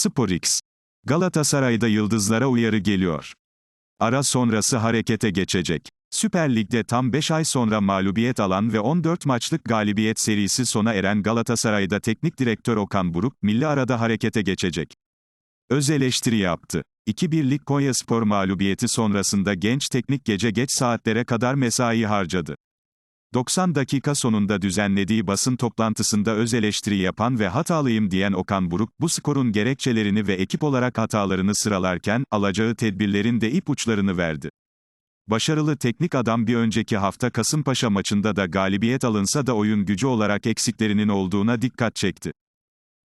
SporX. Galatasaray'da yıldızlara uyarı geliyor. Ara sonrası harekete geçecek. Süper Lig'de tam 5 ay sonra mağlubiyet alan ve 14 maçlık galibiyet serisi sona eren Galatasaray'da teknik direktör Okan Buruk, milli arada harekete geçecek. Öz eleştiri yaptı. 2-1'lik Konyaspor mağlubiyeti sonrasında genç teknik gece geç saatlere kadar mesai harcadı. 90 dakika sonunda düzenlediği basın toplantısında öz eleştiri yapan ve hatalıyım diyen Okan Buruk, bu skorun gerekçelerini ve ekip olarak hatalarını sıralarken, alacağı tedbirlerin de ipuçlarını verdi. Başarılı teknik adam bir önceki hafta Kasımpaşa maçında da galibiyet alınsa da oyun gücü olarak eksiklerinin olduğuna dikkat çekti.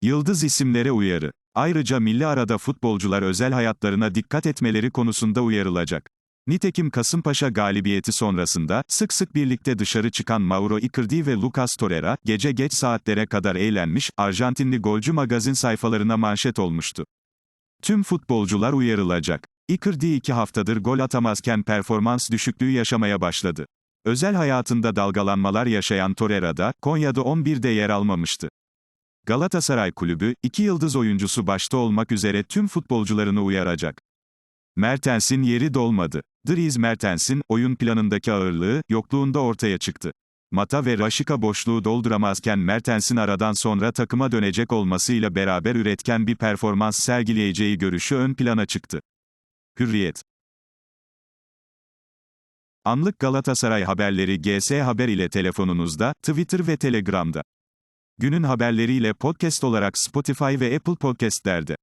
Yıldız isimlere uyarı. Ayrıca milli arada futbolcular özel hayatlarına dikkat etmeleri konusunda uyarılacak. Nitekim Kasımpaşa galibiyeti sonrasında, sık sık birlikte dışarı çıkan Mauro Icardi ve Lucas Torreira, gece geç saatlere kadar eğlenmiş, Arjantinli golcü magazin sayfalarına manşet olmuştu. Tüm futbolcular uyarılacak. Icardi iki haftadır gol atamazken performans düşüklüğü yaşamaya başladı. Özel hayatında dalgalanmalar yaşayan Torreira da, Konya'da 11'de yer almamıştı. Galatasaray Kulübü, iki yıldız oyuncusu başta olmak üzere tüm futbolcularını uyaracak. Mertens'in yeri dolmadı. Dries Mertens'in, oyun planındaki ağırlığı, yokluğunda ortaya çıktı. Mata ve Raşika boşluğu dolduramazken Mertens'in aradan sonra takıma dönecek olmasıyla beraber üretken bir performans sergileyeceği görüşü ön plana çıktı. Hürriyet Anlık Galatasaray haberleri GS Haber ile telefonunuzda, Twitter ve Telegram'da. Günün haberleriyle podcast olarak Spotify ve Apple Podcast'lerde.